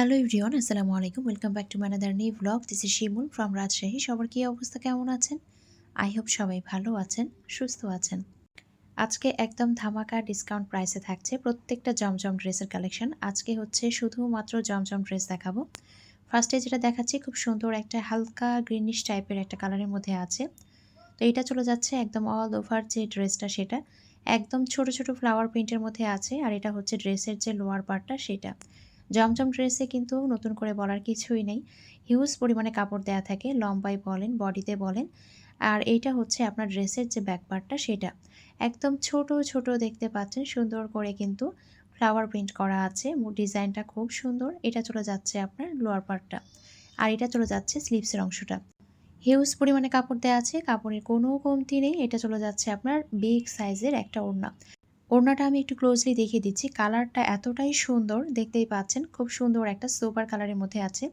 Hello everyone আসসালামু আলাইকুম welcome back to my another new blog this is Shimul from Rajshahi সবার কী অবস্থা? কেমন আছেন? আই হোপ সবাই ভালো আছেন, সুস্থ আছেন। আজকে একদম ধামাকা ডিসকাউন্ট প্রাইসে থাকছে প্রত্যেকটা জমজম ড্রেসের কালেকশন আজকে হচ্ছে শুধুমাত্র জমজম ড্রেস দেখাবো। ফার্স্টে যেটা দেখাচ্ছি, খুব সুন্দর একটা হালকা গ্রিনিশ টাইপের একটা কালারের মধ্যে আছে। তো এটা চলে যাচ্ছে একদম অল ওভার যে ড্রেসটা সেটা, একদম ছোট ছোট ফ্লাওয়ার প্রিন্টের মধ্যে আছে। আর এটা হচ্ছে ড্রেসের যে লোয়ার পার্টটা সেটা। জমজম ড্রেসে কিন্তু নতুন করে বলার কিছুই নেই। হিউজ পরিমাণে কাপড় দেওয়া থাকে, লম্বায় বলেন, বডিতে বলেন। আর এইটা হচ্ছে আপনার ড্রেসের যে ব্যাক পার্টটা সেটা। একদম ছোট ছোট দেখতে পাচ্ছেন, সুন্দর করে কিন্তু ফ্লাওয়ার প্রিন্ট করা আছে। ডিজাইনটা খুব সুন্দর। এটা চলে যাচ্ছে আপনার লোয়ার পার্টটা আর এটা চলে যাচ্ছে স্লিপসের অংশটা। হিউজ পরিমাণে কাপড় দেওয়া আছে, কাপড়ের কোনো কমতি নেই। এটা চলে যাচ্ছে আপনার বিগ সাইজের একটা ওড়না। ওড়নাটা আমি একটু ক্লোজলি দেখিয়ে দিচ্ছি। কালারটা এতটাই সুন্দর, দেখতেই পাচ্ছেন, খুব সুন্দর একটা সোপার কালারের মধ্যে আছে।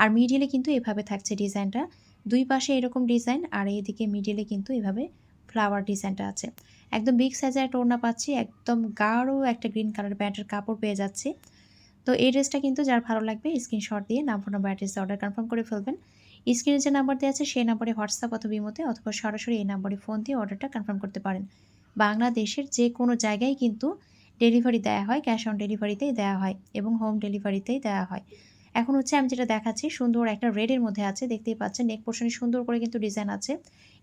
আর মিডিলে কিন্তু এভাবে থাকছে ডিজাইনটা দুই পাশে এরকম ডিজাইন আর এইদিকে মিডিলে কিন্তু এভাবে ফ্লাওয়ার ডিজাইনটা আছে। একদম বিগ সাইজের একটা ওড়না পাচ্ছি, একদম গাঢ় একটা গ্রিন কালার প্যান্টের কাপড় পেয়ে যাচ্ছি। তো এই ড্রেসটা কিন্তু যার ভালো লাগবে স্ক্রিনশট দিয়ে নাম্বার নাম্বার অ্যাড্রেসে অর্ডার কনফার্ম করে ফেলবেন। স্ক্রিনে যে নাম্বার দেওয়া আছে, সেই নাম্বারে হোয়াটসঅ্যাপ অথবা ইমোতে অথবা সরাসরি এই নাম্বারে ফোন দিয়ে অর্ডারটা কনফার্ম করতে পারেন। বাংলাদেশের যে কোনো জায়গায় কিন্তু ডেলিভারি দেওয়া হয়, ক্যাশ অন ডেলিভারিতেই দেওয়া হয় এবং হোম ডেলিভারিতেই দেওয়া হয়। এখন হচ্ছে আমি যেটা দেখাচ্ছি, সুন্দর একটা রেডের মধ্যে আছে, দেখতেই পাচ্ছেন নেক পোর্শনে সুন্দর করে কিন্তু ডিজাইন আছে।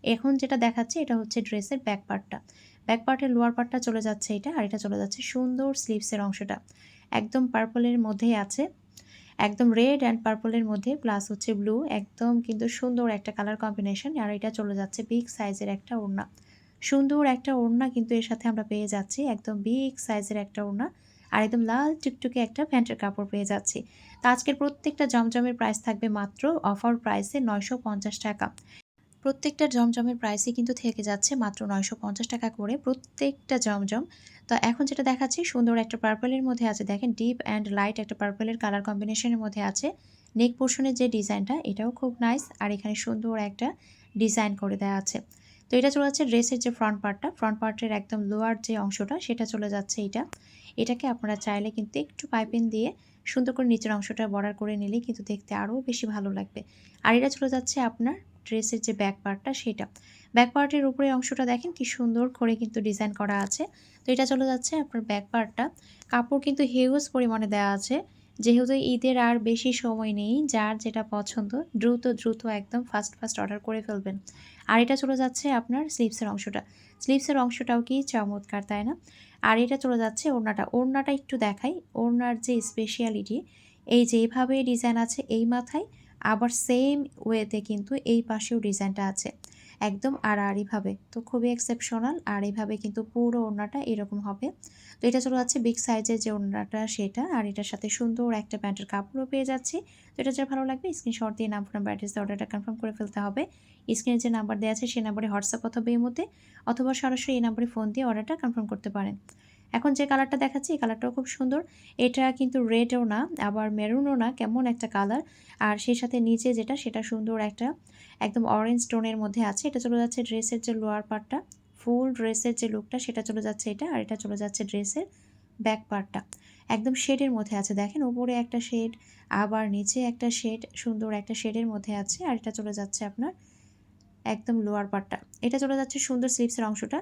এখন যেটা দেখাচ্ছে, এটা হচ্ছে ড্রেসের ব্যাক পার্টটা ব্যাক পার্টের লোয়ার পার্টটা চলে যাচ্ছে এটা, আর এটা চলে যাচ্ছে সুন্দর স্লিভসের অংশটা। একদম পার্পলের মধ্যেই আছে, একদম রেড অ্যান্ড পার্পলের মধ্যে প্লাস হচ্ছে ব্লু একদম কিন্তু সুন্দর একটা কালার কম্বিনেশন আর এটা চলে যাচ্ছে বিগ সাইজের একটা ওড়না। সুন্দর একটা ওড়না কিন্তু এর সাথে আমরা পেয়ে যাচ্ছি। একদম বিগ সাইজের একটা ওড়না আর একদম লাল টুকটুকে একটা প্যান্টের কাপড় পেয়ে যাচ্ছি। তো আজকের প্রত্যেকটা জমজমের প্রাইস থাকবে মাত্র অফার প্রাইসে নয়শো পঞ্চাশ টাকা। প্রত্যেকটা জমজমের প্রাইসই কিন্তু থেকে যাচ্ছে মাত্র নয়শো পঞ্চাশ টাকা করে প্রত্যেকটা জমজম। তো এখন যেটা দেখাচ্ছি সুন্দর একটা পার্পলের মধ্যে আছে। দেখেন ডিপ অ্যান্ড লাইট একটা পার্পলের কালার কম্বিনেশনের মধ্যে আছে। নেক পোর্শনের যে ডিজাইনটা এটাও খুব নাইস আর এখানে সুন্দর একটা ডিজাইন করে দেওয়া আছে। তো এটা চলে যাচ্ছে ড্রেসের যে ফ্রন্ট পার্টটা ফ্রন্ট পার্টের একদম লোয়ার যে অংশটা, সেটা চলে যাচ্ছে এটা এটাকে আপনারা চাইলে কিন্তু একটু পাইপিং দিয়ে সুন্দর করে নিচের অংশটা বর্ডার করে নিলে কিন্তু দেখতে আরও বেশি ভালো লাগবে। আর এটা চলে যাচ্ছে আপনার ড্রেসের যে ব্যাক পার্টটা সেটা। ব্যাক পার্টের উপরে অংশটা দেখেন কি সুন্দর করে কিন্তু ডিজাইন করা আছে। তো এটা চলে যাচ্ছে আপনার ব্যাক পার্টটা কাপড় কিন্তু হিউজ পরিমাণে দেওয়া আছে। যেহেতু ঈদের আর বেশি সময় নেই, যার যেটা পছন্দ, দ্রুত দ্রুত একদম ফাস্ট ফাস্ট অর্ডার করে ফেলবেন। আর এটা চলে যাচ্ছে আপনার স্লিপসের অংশটা। স্লিপসের অংশটাও কি চমৎকার, তাই না? আর এটা চলে যাচ্ছে ওড়নাটা। ওড়নাটা একটু দেখাই। ওড়নার যে স্পেশালিটি এই যে এইভাবে ডিজাইন আছে এই মাথায়, আবার সেম ওয়েতে কিন্তু এই পাশেও ডিজাইনটা আছে। একদম আড়াআড়িভাবে তো খুবই এক্সেপশনাল আর এইভাবে কিন্তু পুরো ওড়নাটা এরকম হবে। তো এটা চলে যাচ্ছে বিগ সাইজের যে ওড়নাটা সেটা, আর এটার সাথে সুন্দর একটা প্যান্টের কাপড়ও পেয়ে যাচ্ছি। তো এটা যা ভালো লাগবে স্ক্রিনশট দিয়ে নাম্বার নাম্বার অ্যাড্রেস অর্ডারটা কনফার্ম করে ফেলতে হবে। স্ক্রিনে যে নাম্বার দেওয়া আছে সেই নাম্বারে হোয়াটসঅ্যাপ অথবা মধ্যে অথবা সরাসরি এই নাম্বারে ফোন দিয়ে অর্ডারটা কনফার্ম করতে পারেন। এখন যে কালারটা দেখাচ্ছি, এই কালারটাও খুব সুন্দর। এটা কিন্তু রেডও না, আবার মেরুনও না, কেমন একটা কালার আর সেই সাথে নিচে যেটা, সেটা সুন্দর একটা একদম অরেঞ্জ টোনের মধ্যে আছে। এটা চলে যাচ্ছে ড্রেসের যে লোয়ার পার্টটা ফুল ড্রেসের যে লুকটা সেটা চলে যাচ্ছে এটা, আর এটা চলে যাচ্ছে ড্রেসের ব্যাক পার্টটা একদম শেডের মধ্যে আছে। দেখেন, উপরে একটা শেড আবার নিচে একটা শেড সুন্দর একটা শেডের মধ্যে আছে। আর এটা চলে যাচ্ছে আপনার একদম লোয়ার পার্টটা এটা চলে যাচ্ছে সুন্দর স্লিপসের অংশটা।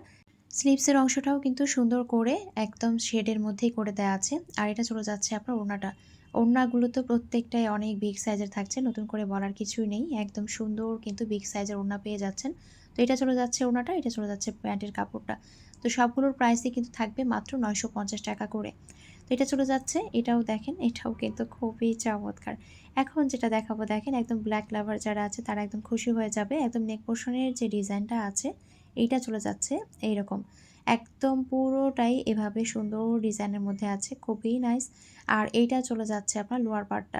স্লিপসের অংশটাও কিন্তু সুন্দর করে একদম শেডের মধ্যেই করে দেওয়া আছে। আর এটা চলে যাচ্ছে আপনার ওড়নাটা। ওড়নাগুলো তো প্রত্যেকটাই অনেক বিগ সাইজের থাকছে, নতুন করে বলার কিছুই নেই। একদম সুন্দর কিন্তু বিগ সাইজের ওড়না পেয়ে যাচ্ছেন। তো এটা চলে যাচ্ছে ওড়নাটা, এটা চলে যাচ্ছে প্যান্টের কাপড়টা। তো সবগুলোর প্রাইসই কিন্তু থাকবে মাত্র নয়শো পঞ্চাশ টাকা করে। তো এটা চলে যাচ্ছে, এটাও দেখেন, এটাও কিন্তু খুবই চমৎকার। এখন যেটা দেখাবো, দেখেন, একদম ব্ল্যাক লাভার যারা আছে, তারা একদম খুশি হয়ে যাবে। একদম নেক পোর্শনের যে ডিজাইনটা আছে এইটা চলে যাচ্ছে এইরকম। একদম পুরোটাই এভাবে সুন্দর ডিজাইনের মধ্যে আছে, খুবই নাইস আর এইটা চলে যাচ্ছে আপনার লোয়ার পার্টটা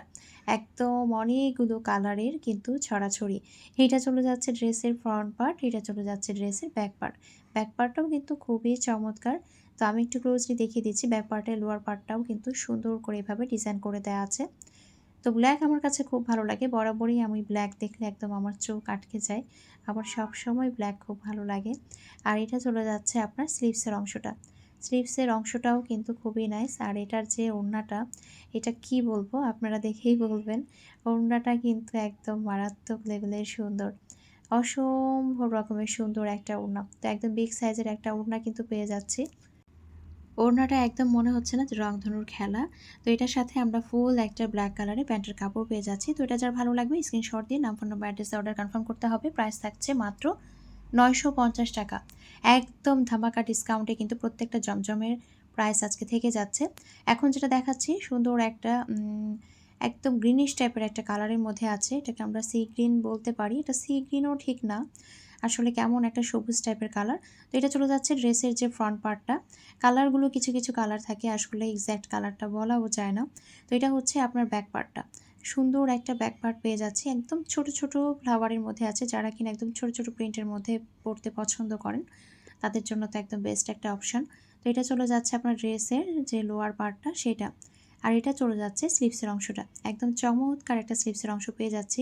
একদম অনেকগুলো কালারের কিন্তু ছড়াছড়ি। এইটা চলে যাচ্ছে ড্রেসের ফ্রন্ট পার্ট এটা চলে যাচ্ছে ড্রেসের ব্যাক পার্ট ব্যাক পার্টটাও কিন্তু খুবই চমৎকার। তো আমি একটু ক্লোজলি দেখিয়ে দিচ্ছি ব্যাক পার্টের লোয়ার পার্টটাও কিন্তু সুন্দর করে এভাবে ডিজাইন করে দেওয়া আছে। তো ব্ল্যাক আমার কাছে খুব ভালো লাগে। বরাবরই আমি ব্ল্যাক দেখলে একদম আমার চোখ আটকে যায়। আমার সব সময় ব্ল্যাক খুব ভালো লাগে। আর এটা চলে যাচ্ছে আপনার স্লিভসের অংশটা। স্লিভসের অংশটাও কিন্তু খুবই নাইস আর এটার যে ওড়নাটা, এটা কি বলব? আপনারা দেখেই বলবেন। ওড়নাটা কিন্তু একদম মারাত্মক লেভেলের সুন্দর। অসম্ভব রকমের সুন্দর একটা ওড়না। তো একদম বিগ সাইজের একটা ওড়না কিন্তু পেয়ে যাচ্ছি। ওড়নাটা একদম মনে হচ্ছে না যে রংধনুর খেলা। তো এটার সাথে আমরা ফুল একটা ব্ল্যাক কালারে প্যান্টের কাপড় পেয়ে যাচ্ছি। তো এটা যার ভালো লাগবে স্ক্রিনশট দিয়ে নাম ফোন নম্বর অ্যাড্রেসে অর্ডার কনফার্ম করতে হবে। প্রাইস থাকছে মাত্র নয়শো পঞ্চাশ টাকা। একদম ধামাকা ডিসকাউন্টে কিন্তু প্রত্যেকটা জমজমের প্রাইস আজকে থেকে যাচ্ছে। এখন যেটা দেখাচ্ছি, সুন্দর একটা একদম গ্রিনিশ টাইপের একটা কালারের মধ্যে আছে। এটাকে আমরা সি গ্রিন বলতে পারি। এটা সি গ্রিনও ঠিক না। আসলে কেমন একটা সবুজ টাইপের কালার তো এটা চলে যাচ্ছে ড্রেসের যে ফ্রন্ট পার্টটা কালারগুলো কিছু কিছু কালার থাকে, আসলে এক্স্যাক্ট কালারটা বলাও যায় না। তো এটা হচ্ছে আপনার ব্যাক পার্টটা সুন্দর একটা ব্যাক পার্ট পেয়ে যাচ্ছি, একদম ছোট ছোট ফ্লাওয়ারের মধ্যে আছে, যারা কিনা একদম ছোট ছোট প্রিন্টের মধ্যে পড়তে পছন্দ করেন, তাদের জন্য তো একদম বেস্ট একটা অপশান তো এটা চলে যাচ্ছে আপনার ড্রেসের যে লোয়ার পার্টটা সেটা। আর এটা চলে যাচ্ছে স্লিপসের অংশটা। একদম চমৎকার একটা স্লিপসের অংশ পেয়ে যাচ্ছি।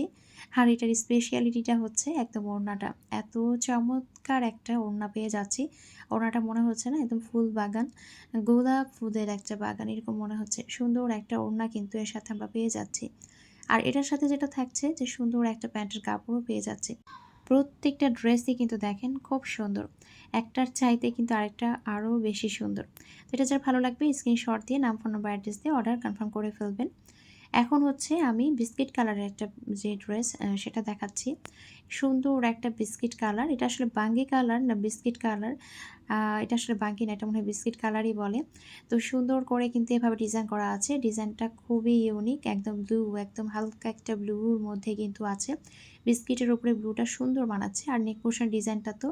আর এটার স্পেশালিটিটা হচ্ছে একদম ওড়নাটা। এত চমৎকার একটা ওড়না পেয়ে যাচ্ছি। ওড়নাটা মনে হচ্ছে না একদম ফুল বাগান। গোলাপ ফুলের একটা বাগান, এরকম মনে হচ্ছে। সুন্দর একটা ওড়না কিন্তু এর সাথে আমরা পেয়ে যাচ্ছি। আর এটার সাথে যেটা থাকছে যে সুন্দর একটা প্যান্টের কাপড়ও পেয়ে যাচ্ছে। প্রত্যেকটা ড্রেসই কিন্তু দেখেন খুব সুন্দর। একটার চাইতে কিন্তু আরেকটা আরও বেশি সুন্দর। তো এটা যার ভালো লাগবে স্ক্রিনশট দিয়ে নাম ফোন নম্বর অ্যাড্রেস দিয়ে অর্ডার কনফার্ম করে ফেলবেন। এখন হচ্ছে আমি বিস্কিট কালারের একটা যে ড্রেস সেটা দেখাচ্ছি। সুন্দর একটা বিস্কিট কালার এটা আসলে বাঙ্গি কালার না বিস্কিট কালার এটা আসলে বাঙ্গি না, এটা মনে হয় বিস্কিট কালারই বলে। তো সুন্দর করে কিন্তু এভাবে ডিজাইন করা আছে। ডিজাইনটা খুবই ইউনিক একদম ব্লু একদম হালকা একটা ব্লুর মধ্যে কিন্তু আছে। বিস্কিটের উপরে ব্লুটা সুন্দর বানাচ্ছে আর নেক পোর্শন ডিজাইনটা তো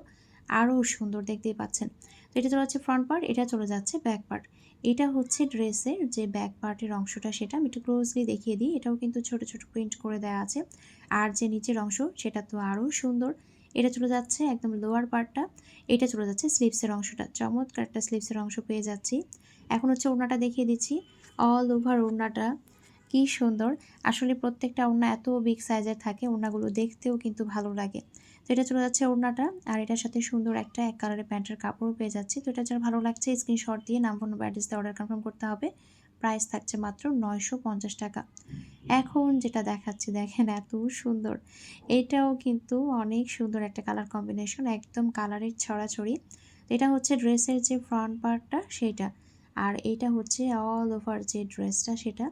আরও সুন্দর দেখতেই পাচ্ছেন। তো এটা চলে যাচ্ছে ফ্রন্ট পার্ট এটা চলে যাচ্ছে ব্যাক পার্ট এটা হচ্ছে ড্রেসের যে ব্যাক পার্টের অংশটা সেটা আমি একটু ক্লোজলি দেখিয়ে দিই। এটাও কিন্তু ছোট ছোট প্রিন্ট করে দেওয়া আছে। আর যে নিচের অংশ সেটা তো আরও সুন্দর। এটা চলে যাচ্ছে একদম লোয়ার পার্টটা এটা চলে যাচ্ছে স্লিপসের অংশটা। চমৎকার একটা স্লিপসের অংশ পেয়ে যাচ্ছি। এখন হচ্ছে ওড়নাটা দেখিয়ে দিচ্ছি। অল ওভার ওড়নাটা। কি সুন্দর। আসলে প্রত্যেকটা ওড়না এত বিগ সাইজের থাকে, ওড়নাগুলো দেখতেও কিন্তু ভালো লাগে। তো এটা চলে যাচ্ছে ওড়নাটা, আর এটার সাথে সুন্দর একটা এক কালারের প্যান্টের কাপড়ও পেয়ে যাচ্ছি। তো এটা যার ভালো লাগছে স্ক্রিনশট দিয়ে নাম ফোন অ্যাড্রেস দিয়ে অর্ডার কনফার্ম করতে হবে। প্রাইস থাকছে মাত্র নয়শো পঞ্চাশ টাকা। এখন যেটা দেখাচ্ছি, দেখেন এত সুন্দর। এটাও কিন্তু অনেক সুন্দর একটা কালার কম্বিনেশন একদম কালারের ছড়াছড়ি। এটা হচ্ছে ড্রেসের যে ফ্রন্ট পার্টটা সেটা। আর এটা হচ্ছে অল ওভার যে ড্রেসটা সেটা।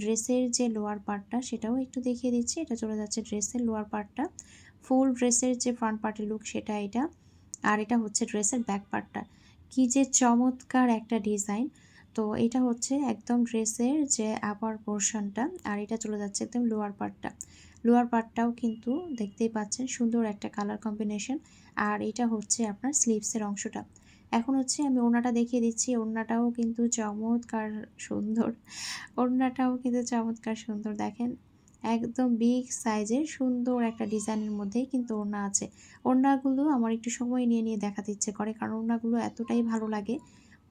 ড্রেসের যে লোয়ার পার্টটা সেটাও একটু দেখিয়ে দিচ্ছি। এটা চলে যাচ্ছে ড্রেসের লোয়ার পার্টটা। ফুল ড্রেসের যে ফ্রন্ট পার্টের লুক সেটা এটা। আর এটা হচ্ছে ড্রেসের ব্যাক পার্টটা কি যে চমৎকার একটা ডিজাইন তো এটা হচ্ছে একদম ড্রেসের যে আপার পোর্শনটা আর এটা চলে যাচ্ছে একদম লোয়ার পার্টটা লোয়ার পার্টটাও কিন্তু দেখতেই পাচ্ছেন সুন্দর একটা কালার কম্বিনেশন আর এটা হচ্ছে আপনার স্লিভসের অংশটা। এখন হচ্ছে আমি ওড়নাটা দেখিয়ে দিচ্ছি। ওড়নাটাও কিন্তু চমৎকার সুন্দর। ওড়নাটাও কিন্তু চমৎকার সুন্দর। দেখেন, একদম বিগ সাইজের সুন্দর একটা ডিজাইনের মধ্যেই কিন্তু ওড়না আছে। ওড়নাগুলো আমার একটু সময় নিয়ে নিয়ে দেখাতে ইচ্ছে করে, কারণ ওড়নাগুলো এতটাই ভালো লাগে।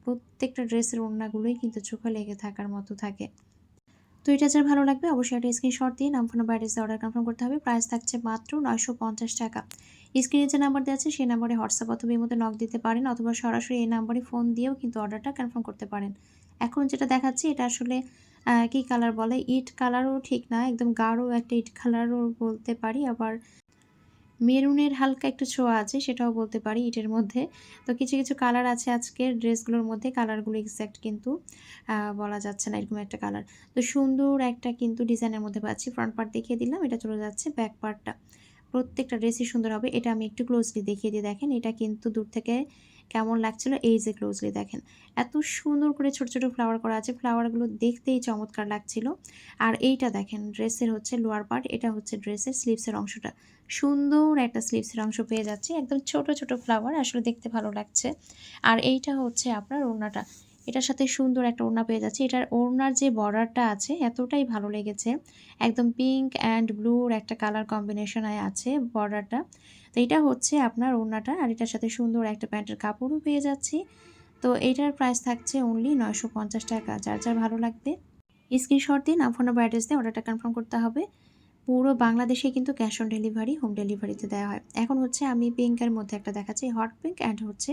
প্রত্যেকটা ড্রেসের ওড়নাগুলোই কিন্তু চোখে লেগে থাকার মতো থাকে। তো এটা যার ভালো লাগবে, অবশ্যই একটা স্ক্রিনশট দিয়ে নাম ফোন বাইরে অর্ডার কনফার্ম করতে হবে। প্রাইস থাকছে মাত্র নয়শো পঞ্চাশ টাকা। স্ক্রিনে যে নাম্বার দেওয়া আছে, সেই নাম্বারে হোয়াটসঅ্যাপ অথবা মধ্যে নক দিতে পারেন অথবা সরাসরি এই নাম্বারে ফোন দিয়েও কিন্তু অর্ডারটা কনফার্ম করতে পারেন। এখন যেটা দেখাচ্ছি, এটা আসলে কি কালার বলে? ইট কালারও ঠিক না, একদম গাঢ় একটা ইট কালারও বলতে পারি। আবার মেরুনের হালকা একটু ছোঁয়া আছে, সেটাও বলতে পারি ইটের মধ্যে। তো কিছু কিছু কালার আছে আজকের ড্রেসগুলোর মধ্যে কালারগুলো এক্স্যাক্ট কিন্তু বলা যাচ্ছে না এরকম একটা কালার তো সুন্দর একটা কিন্তু ডিজাইনের মধ্যে পাচ্ছি। ফ্রন্ট পার্ট দেখিয়ে দিলাম, এটা চলে যাচ্ছে ব্যাক পার্টটা প্রত্যেকটা ড্রেসই সুন্দর হবে, এটা আমি একটু ক্লোজলি দেখিয়ে দিয়ে দেখেন, এটা কিন্তু দূর থেকে কেমন লাগছিল, এই যে ক্লোজলি দেখেন। এত সুন্দর করে ছোট ছোট ফ্লাওয়ার করা আছে ফ্লাওয়ারগুলো দেখতেই চমৎকার লাগছিল। আর এইটা দেখেন ড্রেসের হচ্ছে লোয়ার পার্ট এটা হচ্ছে ড্রেসের স্লিভসের অংশটা। সুন্দর একটা স্লিভসের অংশ পেয়ে যাচ্ছে, একদম ছোট ছোট ফ্লাওয়ার আসলে দেখতে ভালো লাগছে। আর এইটা হচ্ছে আপনার ওড়নাটা। এটার সাথে সুন্দর একটা ওড়না পেয়ে যাচ্ছে। এটার ওড়নার যে বর্ডারটা আছে, এতটাই ভালো লেগেছে। একদম পিঙ্ক অ্যান্ড ব্লুর একটা কালার কম্বিনেশনে আছে বর্ডারটা। তো এটা হচ্ছে আপনার ওড়নাটা আর এটার সাথে সুন্দর একটা প্যান্টের কাপড়ও পেয়ে যাচ্ছি। তো এটার প্রাইস থাকছে অনলি নয়শো পঞ্চাশ টাকা। যার যার ভালো লাগবে স্ক্রিনশট দিন ফোন নাম্বার অ্যাড্রেস দিয়ে অর্ডারটা কনফার্ম করতে হবে। পুরো বাংলাদেশে কিন্তু ক্যাশ অন ডেলিভারি হোম ডেলিভারিতে দেওয়া হয়। এখন হচ্ছে আমি পিঙ্কের মধ্যে একটা দেখাচ্ছি হট পিঙ্ক অ্যান্ড হচ্ছে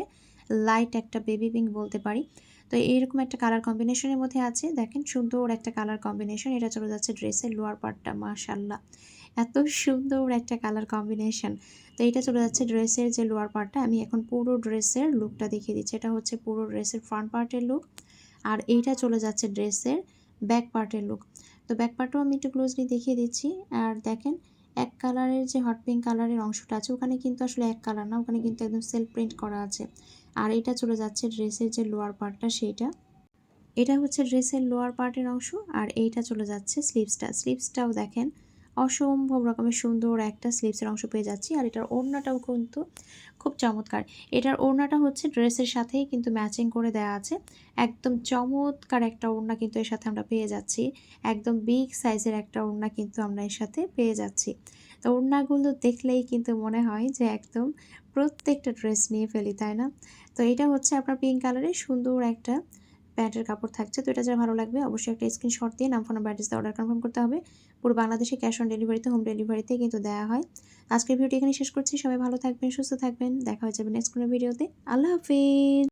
লাইট একটা বেবি পিঙ্ক বলতে পারি। তো এইরকম একটা কালার কম্বিনেশনের মধ্যে আছে। দেখেন সুন্দর একটা কালার কম্বিনেশন এটা চলে যাচ্ছে ড্রেসের লোয়ার পার্টটা মাশাল্লাহ এত সুন্দর একটা কালার কম্বিনেশন তো এটা চলে যাচ্ছে ড্রেসের যে লোয়ার পার্টটা আমি এখন পুরো ড্রেসের লুকটা দেখিয়ে দিচ্ছি। এটা হচ্ছে পুরো ড্রেসের ফ্রন্ট পার্টের লুক আর এইটা চলে যাচ্ছে ড্রেসের ব্যাক পার্টের লুক তো ব্যাক পার্টও আমি একটু ক্লোজলি দেখিয়ে দিচ্ছি। আর দেখেন, এক কালারের যে হট পিঙ্ক কালারের অংশটা আছে, ওখানে কিন্তু আসলে এক কালার না, ওখানে কিন্তু একদম সেলফ প্রিন্ট করা আছে। আর এটা চলে যাচ্ছে ড্রেসের যে লোয়ার পার্টটা সেইটা। এটা হচ্ছে ড্রেসের লোয়ার পার্টের অংশ আর এইটা চলে যাচ্ছে স্লিভসটা স্লিভসটাও দেখেন, অসম্ভব রকমের সুন্দর একটা স্লিভসের অংশ পেয়ে যাচ্ছি আর এটার ওড়নাটাও কিন্তু খুব চমৎকার। এটার ওড়নাটা হচ্ছে ড্রেসের সাথেই কিন্তু ম্যাচিং করে দেওয়া আছে। একদম চমৎকার একটা ওড়না কিন্তু এর সাথে আমরা পেয়ে যাচ্ছি। একদম বিগ সাইজের একটা ওড়না কিন্তু আমরা এর সাথে পেয়ে যাচ্ছি। তো ওড়নাগুলো দেখলেই কিন্তু মনে হয় যে একদম প্রত্যেকটা ড্রেস নিয়ে ফেলি, তাই না? তো এটা হচ্ছে আপনার পিঙ্ক কালারের সুন্দর একটা প্যান্টের কাপড় থাকছে। তো এটা যারা ভালো লাগবে অবশ্যই একটা স্ক্রিনশট দিয়ে নাম ফোন অ্যাড্রেস অর্ডার কনফার্ম করতে হবে। পুরো বাংলাদেশে ক্যাশ অন ডেলিভারিতে হোম ডেলিভারিতে কিন্তু দেওয়া হয়। আজকের ভিডিওটি এখানে শেষ করছি। সবাই ভালো থাকবেন, সুস্থ থাকবেন। দেখা হয়ে যাবে নেক্সট কোনো ভিডিওতে আল্লাহ হাফিজ!